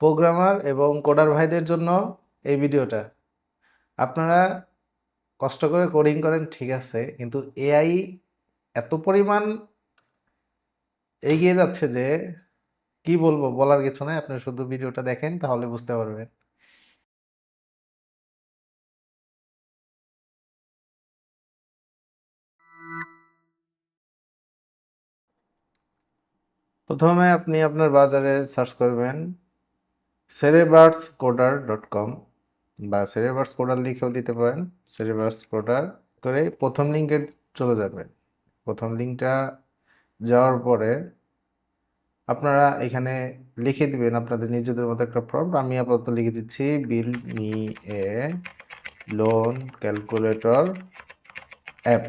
Programmer এবং coder ভাইদের জন্য এই ভিডিওটা। আপনারা কষ্ট করে কোডিং করেন, ঠিক আছে, কিন্তু এআই এত পরিমাণ এগিয়ে যাচ্ছে যে কি বলব, বলার কিছু নাই। আপনি শুধু ভিডিওটা দেখেন, তাহলে বুঝতে পারবেন। প্রথমে আপনি আপনার বাজারে সার্চ করবেন। সেরেবার্স কোডার ডট কম বা সেরেবার্স কোডার লিখেও দিতে পারেন। সেরেবার্স কোডার করে প্রথম লিঙ্কে চলে যাবেন। প্রথম লিঙ্কটা যাওয়ার পরে আপনারা এখানে লিখে দিবেন আপনাদের নিজেদের মতো একটা প্রম্পট আমি আপাতত লিখে দিচ্ছি bill me a loan calculator app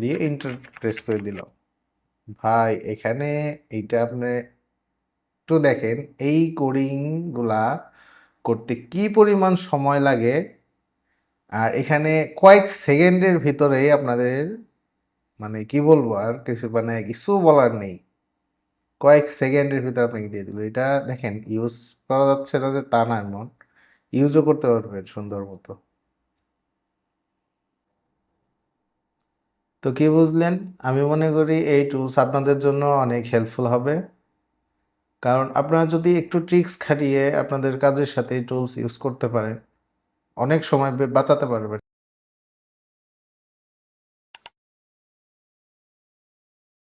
দিয়ে ইন্টার প্রেস করে দিলাম। ভাই, এখানে এইটা আপনি একটু দেখেন, এই কোডিংগুলা করতে কি পরিমাণ সময় লাগে? আর এখানে কয়েক সেকেন্ডের ভিতরেই আপনাদের মানে কি বলব আর কিছু মানে কিছু বলার নেই। কয়েক সেকেন্ডের ভিতরে আপনাকে দিয়ে দিল। এটা দেখেন, ইউজ করা যাচ্ছে না যে তা না, এমন। ইউজও করতে পারবেন সুন্দর মতো। তো কি বুঝলেন? আমি মনে করি এই টুলস আপনাদের জন্য অনেক হেল্পফুল হবে। কারণ আপনারা যদি একটু ট্রিক্স খাটিয়ে আপনাদের কাজের সাথে টুলস ইউজ করতে পারেন, অনেক সময় বাঁচাতে পারবেন।